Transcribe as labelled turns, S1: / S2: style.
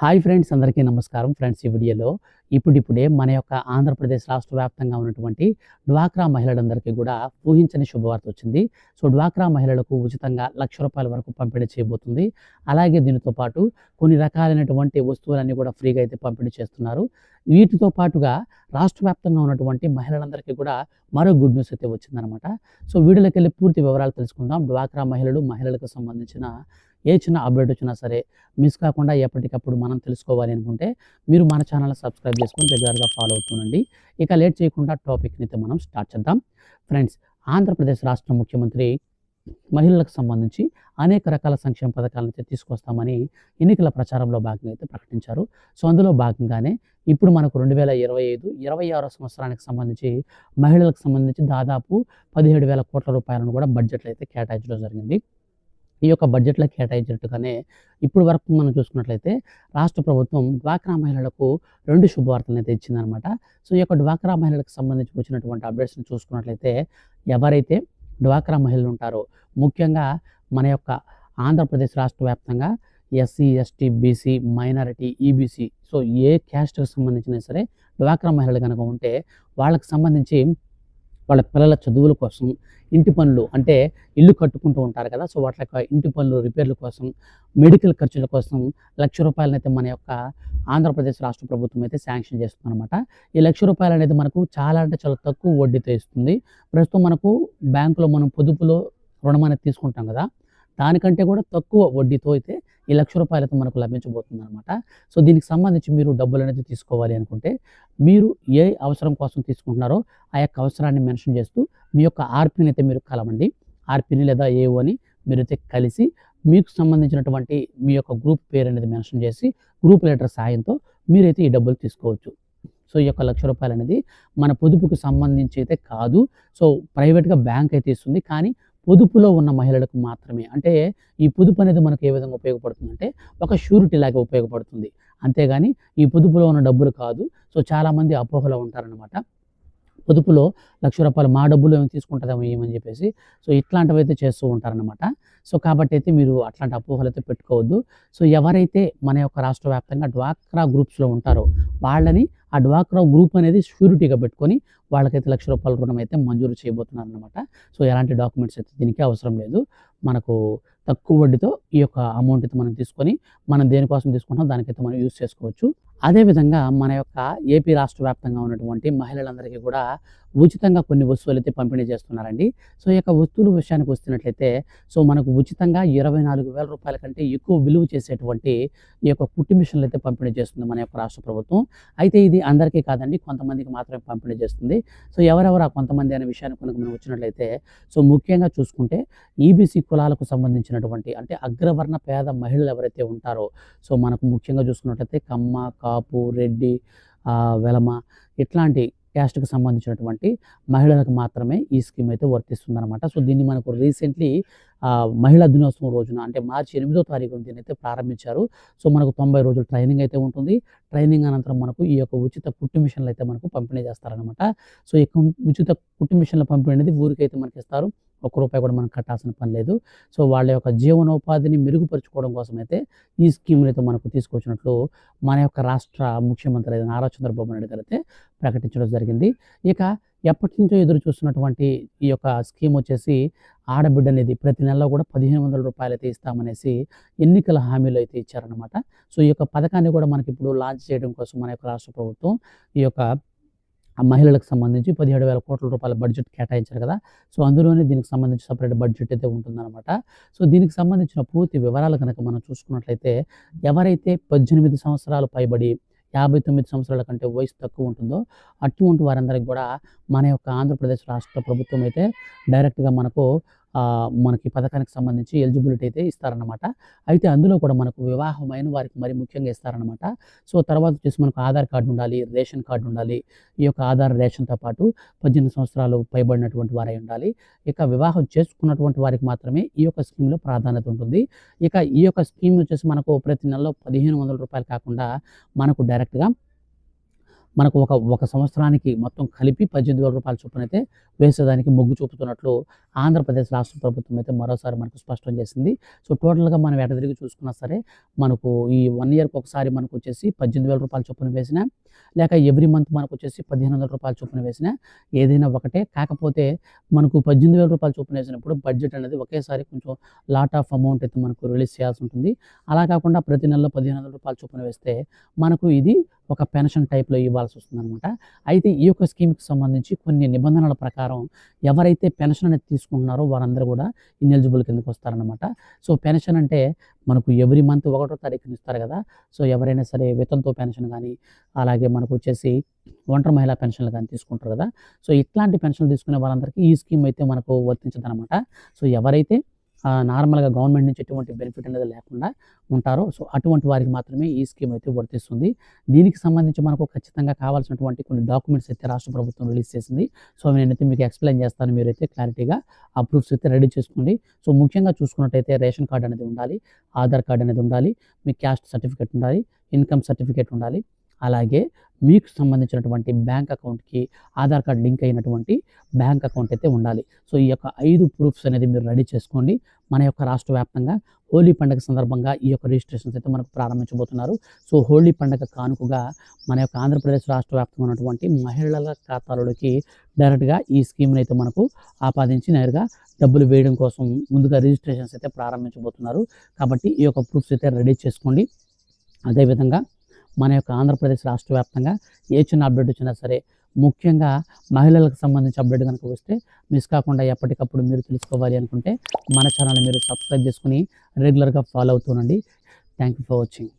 S1: Hi friends అందరికీ నమస్కారం. Friends ఈ వీడియోలో ఇప్పుడిప్పుడే మన యొక్క ఆంధ్రప్రదేశ్ రాష్ట్ర వ్యాప్తంగా ఉన్నటువంటి డ్వాక్రా మహిళలందరికీ కూడా ఊహించని శుభవార్త వచ్చింది. సో డ్వాక్రా మహిళలకు ఉచితంగా లక్ష రూపాయల వరకు పంపిణీ చేయబోతుంది. అలాగే దీనితో పాటు కొన్ని రకాలైనటువంటి వస్తువులన్నీ కూడా ఫ్రీగా అయితే పంపిణీ చేస్తున్నారు. వీటితో పాటుగా రాష్ట్ర వ్యాప్తంగా ఉన్నటువంటి మహిళలందరికీ కూడా మరో గుడ్ న్యూస్ అయితే వచ్చిందనమాట సో వీడియోలోకి వెళ్ళి పూర్తి వివరాలు తెలుసుకుందాం. డ్వాక్రా మహిళలు మహిళలకు సంబంధించిన ఏ చిన్న అప్డేట్ వచ్చినా సరే మిస్ కాకుండా ఎప్పటికప్పుడు మనం తెలుసుకోవాలి అనుకుంటే మీరు మన ఛానల్ సబ్స్క్రైబ్ చేసుకొని రెగ్యులర్గా ఫాలో అవుతుండండి ఇక లేట్ చేయకుండా టాపిక్ని అయితే మనం స్టార్ట్ చేద్దాం. ఫ్రెండ్స్ ఆంధ్రప్రదేశ్ రాష్ట్ర ముఖ్యమంత్రి మహిళలకు సంబంధించి అనేక రకాల సంక్షేమ పథకాలను అయితే తీసుకొస్తామని ఎన్నికల ప్రచారంలో భాగంగా అయితే ప్రకటించారు. సో అందులో భాగంగానే ఇప్పుడు మనకు రెండు వేల ఇరవై ఐదు ఇరవై ఆరో సంవత్సరానికి సంబంధించి మహిళలకు సంబంధించి దాదాపు పదిహేడు వేల కోట్ల రూపాయలను కూడా బడ్జెట్లో అయితే కేటాయించడం జరిగింది. ఈ యొక్క బడ్జెట్లో కేటాయించినట్టుగానే ఇప్పుడు వరకు మనం చూసుకున్నట్లయితే రాష్ట్ర ప్రభుత్వం డ్వాక్రా మహిళలకు రెండు శుభవార్తలను అయితే ఇచ్చిందనమాట సో ఈ యొక్క డ్వాక్రా మహిళలకు సంబంధించి వచ్చినటువంటి అప్డేట్స్ని చూసుకున్నట్లయితే ఎవరైతే డ్వాక్రా మహిళలు ఉంటారో ముఖ్యంగా మన యొక్క ఆంధ్రప్రదేశ్ రాష్ట్ర వ్యాప్తంగా SC ST BC minority EBC so ఏ క్యాస్ట్కి సంబంధించినా సరే డ్వాక్రా మహిళలు కనుక ఉంటే వాళ్ళకి సంబంధించి వాళ్ళ పిల్లల చదువుల కోసం ఇంటి పనులు అంటే ఇల్లు కట్టుకుంటూ ఉంటారు కదా సో వాటి యొక్క ఇంటి పనులు రిపేర్ల కోసం మెడికల్ ఖర్చుల కోసం లక్ష రూపాయలనైతే మన యొక్క ఆంధ్రప్రదేశ్ రాష్ట్ర ప్రభుత్వం అయితే శాంక్షన్ చేస్తుంది అనమాట ఈ లక్ష రూపాయలు అనేది మనకు చాలా అంటే చాలా తక్కువ వడ్డీతో ఇస్తుంది. ప్రస్తుతం మనకు బ్యాంకులో మనం పొదుపులో రుణం అనేది తీసుకుంటాం కదా దానికంటే కూడా తక్కువ వడ్డీతో అయితే ఈ లక్ష రూపాయలతో మనకు లభించబోతుంది అనమాట సో దీనికి సంబంధించి మీరు డబ్బులు అనేది తీసుకోవాలి అనుకుంటే మీరు ఏ అవసరం కోసం తీసుకుంటున్నారో ఆ యొక్క అవసరాన్ని మెన్షన్ చేస్తూ మీ యొక్క ఆర్పిని అయితే మీరు కలవండి. ఆర్పిని లేదా ఏఓ అని మీరు అయితే కలిసి మీకు సంబంధించినటువంటి మీ యొక్క గ్రూప్ పేరు అనేది మెన్షన్ చేసి గ్రూప్ లెటర్ సాయంతో మీరైతే ఈ డబ్బులు తీసుకోవచ్చు. సో ఈ యొక్క లక్ష రూపాయలు అనేది మన పొదుపుకు సంబంధించి అయితే కాదు. సో ప్రైవేట్గా బ్యాంక్ అయితే ఇస్తుంది. కానీ పొదుపులో ఉన్న మహిళలకు మాత్రమే. అంటే ఈ పొదుపు అనేది మనకు ఏ విధంగా ఉపయోగపడుతుందంటే ఒక షూరిటీ లాగా ఉపయోగపడుతుంది. అంతేగాని ఈ పొదుపులో ఉన్న డబ్బులు కాదు. సో చాలామంది అపోహలో ఉంటారనమాట పొదుపులో లక్ష రూపాయలు మా డబ్బులు ఏమి తీసుకుంటుందేమో ఏమని చెప్పేసి సో ఇట్లాంటివి అయితే చేస్తూ ఉంటారనమాట సో కాబట్టి అయితే మీరు అట్లాంటి అపోహలు అయితే పెట్టుకోవద్దు. సో ఎవరైతే మన యొక్క రాష్ట్ర వ్యాప్తంగా డ్వాక్రా గ్రూప్స్లో ఉంటారో వాళ్ళని ఆ డ్వాక్రా గ్రూప్ అనేది షూరిటీగా పెట్టుకొని వాళ్ళకైతే లక్ష రూపాయల రుణం అయితే మంజూరు చేయబోతున్నారు అనమాట సో ఎలాంటి డాక్యుమెంట్స్ అయితే దీనికి అవసరం లేదు. మనకు తక్కువ వడ్డీతో ఈ యొక్క అమౌంట్ అయితే మనం తీసుకొని మనం దేనికోసం తీసుకుంటాం దానికైతే మనం యూజ్ చేసుకోవచ్చు. అదేవిధంగా మన యొక్క ఏపీ రాష్ట్ర వ్యాప్తంగా ఉన్నటువంటి మహిళలందరికీ కూడా ఉచితంగా కొన్ని వస్తువులు అయితే పంపిణీ చేస్తున్నారండి. సో ఈ యొక్క వస్తువుల విషయానికి వస్తున్నట్లయితే సో మనకు ఉచితంగా ఇరవై నాలుగు వేల రూపాయల కంటే ఎక్కువ విలువ చేసేటువంటి ఈ యొక్క కుట్టి మిషన్లు అయితే పంపిణీ చేస్తుంది మన యొక్క రాష్ట్ర ప్రభుత్వం. అయితే ఇది అందరికీ కాదండి కొంతమందికి మాత్రమే పంపిణీ చేస్తుంది. సో ఎవరెవరు ఆ కొంతమంది అనే విషయాన్ని కనుక మనం వచ్చినట్లయితే సో ముఖ్యంగా చూసుకుంటే ఈబీసీ కులాలకు సంబంధించినటువంటి అంటే అగ్రవర్ణ పేద మహిళలు ఎవరైతే ఉంటారో సో మనకు ముఖ్యంగా చూసుకున్నట్లయితే కమ్మ కాపు రెడ్డి వెలమ ఇట్లాంటి క్యాస్ట్కి సంబంధించినటువంటి మహిళలకు మాత్రమే ఈ స్కీమ్ అయితే వర్తిస్తుందన్నమాట. సో దీన్ని మనకు రీసెంట్లీ మహిళా దినోత్సవం రోజున అంటే మార్చి ఎనిమిదో తారీఖున దీన్ని అయితే ప్రారంభించారు. సో మనకు తొంభై రోజులు ట్రైనింగ్ అయితే ఉంటుంది. ట్రైనింగ్ అనంతరం మనకు ఈ యొక్క ఉచిత కుట్టు మిషన్లు అయితే మనకు పంపిణీ చేస్తారనమాట సో ఈ ఉచిత కుట్టు మిషన్ల పంపిణీ అనేది ఊరికైతే మనకి ఇస్తారు ఒక్క రూపాయి కూడా మనం కట్టాల్సిన పని లేదు. సో వాళ్ళ యొక్క జీవనోపాధిని మెరుగుపరుచుకోవడం కోసం అయితే ఈ స్కీమ్ని అయితే మనకు తీసుకొచ్చినట్లు మన యొక్క రాష్ట్ర ముఖ్యమంత్రి అయిన నారా చంద్రబాబు నాయుడు గారు అయితే ప్రకటించడం జరిగింది. ఇక ఎప్పటి నుంచో ఎదురు చూస్తున్నటువంటి ఈ యొక్క స్కీమ్ వచ్చేసి ఆడబిడ్డ అనేది ప్రతి నెలలో కూడా పదిహేను వందల రూపాయలు అయితే ఇస్తామనేసి ఎన్నికల హామీలు అయితే ఇచ్చారనమాట సో ఈ యొక్క పథకాన్ని కూడా మనకి ఇప్పుడు లాంచ్ చేయడం కోసం మన యొక్క రాష్ట్ర ప్రభుత్వం ఈ యొక్క మహిళలకు సంబంధించి పదిహేడు వేల కోట్ల రూపాయల బడ్జెట్ కేటాయించారు కదా. సో అందులోనే దీనికి సంబంధించి సపరేట్ బడ్జెట్ అయితే ఉంటుందన్నమాట. సో దీనికి సంబంధించిన పూర్తి వివరాలు కనుక మనం చూసుకున్నట్లయితే ఎవరైతే పద్దెనిమిది సంవత్సరాలు పైబడి యాభై తొమ్మిది సంవత్సరాల కంటే వయసు తక్కువ ఉంటుందో అటువంటి వారందరికీ కూడా మన యొక్క ఆంధ్రప్రదేశ్ రాష్ట్ర ప్రభుత్వం అయితే డైరెక్ట్గా మనకు మనకి పథకానికి సంబంధించి ఎలిజిబిలిటీ అయితే ఇస్తారన్నమాట. అయితే అందులో కూడా మనకు వివాహమైన వారికి మరి ముఖ్యంగా ఇస్తారన్నమాట. సో తర్వాత వచ్చేసి మనకు ఆధార్ కార్డు ఉండాలి రేషన్ కార్డు ఉండాలి ఈ యొక్క ఆధార్ రేషన్తో పాటు పద్దెనిమిది సంవత్సరాలు పైబడినటువంటి వారై ఉండాలి. ఇక వివాహం చేసుకున్నటువంటి వారికి మాత్రమే ఈ యొక్క స్కీమ్లో ప్రాధాన్యత ఉంటుంది. ఇక ఈ యొక్క స్కీమ్ వచ్చేసి మనకు ప్రతి నెలలో పదిహేను వందల రూపాయలు కాకుండా మనకు డైరెక్ట్గా మనకు ఒక ఒక సంవత్సరానికి మొత్తం కలిపి పద్దెనిమిది వేల రూపాయల చొప్పున అయితే వేసేదానికి మొగ్గు చూపుతున్నట్లు ఆంధ్రప్రదేశ్ రాష్ట్ర ప్రభుత్వం అయితే మరోసారి మనకు స్పష్టం చేసింది. సో టోటల్గా మనం ఎట తిరిగి చూసుకున్నా సరే మనకు ఈ వన్ ఇయర్కి ఒకసారి మనకు వచ్చేసి పద్దెనిమిది వేల రూపాయల చొప్పున వేసిన లేక ఎవ్రీ మంత్ మనకు వచ్చేసి పదిహేను వందల రూపాయల చొప్పున వేసిన ఏదైనా ఒకటే. కాకపోతే మనకు పద్దెనిమిది వేల రూపాయల చొప్పున వేసినప్పుడు బడ్జెట్ అనేది ఒకేసారి కొంచెం లాట్ ఆఫ్ అమౌంట్ అయితే మనకు రిలీజ్ చేయాల్సి ఉంటుంది. అలా కాకుండా ప్రతి నెలలో పదిహేను వందల రూపాయల చొప్పున వేస్తే మనకు ఇది ఒక పెన్షన్ టైప్లో ఇవ్వాల్సి వస్తుంది అనమాట అయితే ఈ యొక్క స్కీమ్కి సంబంధించి కొన్ని నిబంధనల ప్రకారం ఎవరైతే పెన్షన్ అనేది తీసుకుంటున్నారో వారందరూ కూడా ఇన్ఎలిజిబుల్ కిందకి వస్తారనమాట సో పెన్షన్ అంటే మనకు ఎవ్రీ మంత్ ఒకటో తారీఖున ఇస్తారు కదా. సో ఎవరైనా సరే వేతనతో పెన్షన్ కానీ అలాగే మనకు వచ్చేసి ఒంటరి మహిళా పెన్షన్లు కానీ తీసుకుంటారు కదా. సో ఇట్లాంటి పెన్షన్లు తీసుకునే వాళ్ళందరికీ ఈ స్కీమ్ అయితే మనకు వర్తించదు అనమాట సో ఎవరైతే నార్మల్గా గవర్నమెంట్ నుంచి ఎటువంటి బెనిఫిట్ అనేది లేకుండా ఉంటారో. సో అటువంటి వారికి మాత్రమే ఈ స్కీమ్ అయితే వర్తిస్తుంది. దీనికి సంబంధించి మనకు ఖచ్చితంగా కావాల్సినటువంటి కొన్ని డాక్యుమెంట్స్ అయితే రాష్ట్ర ప్రభుత్వం రిలీజ్ చేసింది. సో నేనైతే మీకు ఎక్స్ప్లెయిన్ చేస్తాను. మీరైతే క్లారిటీగా ఆ ప్రూఫ్స్ అయితే రెడీ చేసుకోండి. సో ముఖ్యంగా చూసుకున్నట్టయితే రేషన్ కార్డు అనేది ఉండాలి ఆధార్ కార్డ్ అనేది ఉండాలి మీ క్యాస్ట్ సర్టిఫికేట్ ఉండాలి ఇన్కమ్ సర్టిఫికేట్ ఉండాలి. అలాగే మీకు సంబంధించినటువంటి బ్యాంక్ అకౌంట్కి ఆధార్ కార్డ్ లింక్ అయినటువంటి బ్యాంక్ అకౌంట్ అయితే ఉండాలి. సో ఈ యొక్క ఐదు ప్రూఫ్స్ అనేది మీరు రెడీ చేసుకోండి. మన యొక్క రాష్ట్ర వ్యాప్తంగా హోలీ పండుగ సందర్భంగా ఈ యొక్క రిజిస్ట్రేషన్స్ అయితే మనకు ప్రారంభించబోతున్నారు. సో హోలీ పండుగ కానుకగా మన యొక్క ఆంధ్రప్రదేశ్ రాష్ట్ర వ్యాప్తంగా ఉన్నటువంటి మహిళల ఖాతాలోకి డైరెక్ట్గా ఈ స్కీమ్ని అయితే మనకు ఆపాదించి నేరుగా డబ్బులు వేయడం కోసం ముందుగా రిజిస్ట్రేషన్స్ అయితే ప్రారంభించబోతున్నారు. కాబట్టి ఈ యొక్క ప్రూఫ్స్ అయితే రెడీ చేసుకోండి. అదేవిధంగా మన యొక్క ఆంధ్రప్రదేశ్ రాష్ట్ర వ్యాప్తంగా ఏ చిన్న అప్డేట్ వచ్చినా సరే ముఖ్యంగా మహిళలకు సంబంధించి అప్డేట్ కనుక వస్తే మిస్ కాకుండా ఎప్పటికప్పుడు మీరు తెలుసుకోవాలి అనుకుంటే మన ఛానల్ మీరు సబ్స్క్రైబ్ చేసుకుని రెగ్యులర్గా ఫాలో అవుతుండండి థ్యాంక్ యూ ఫర్ వాచింగ్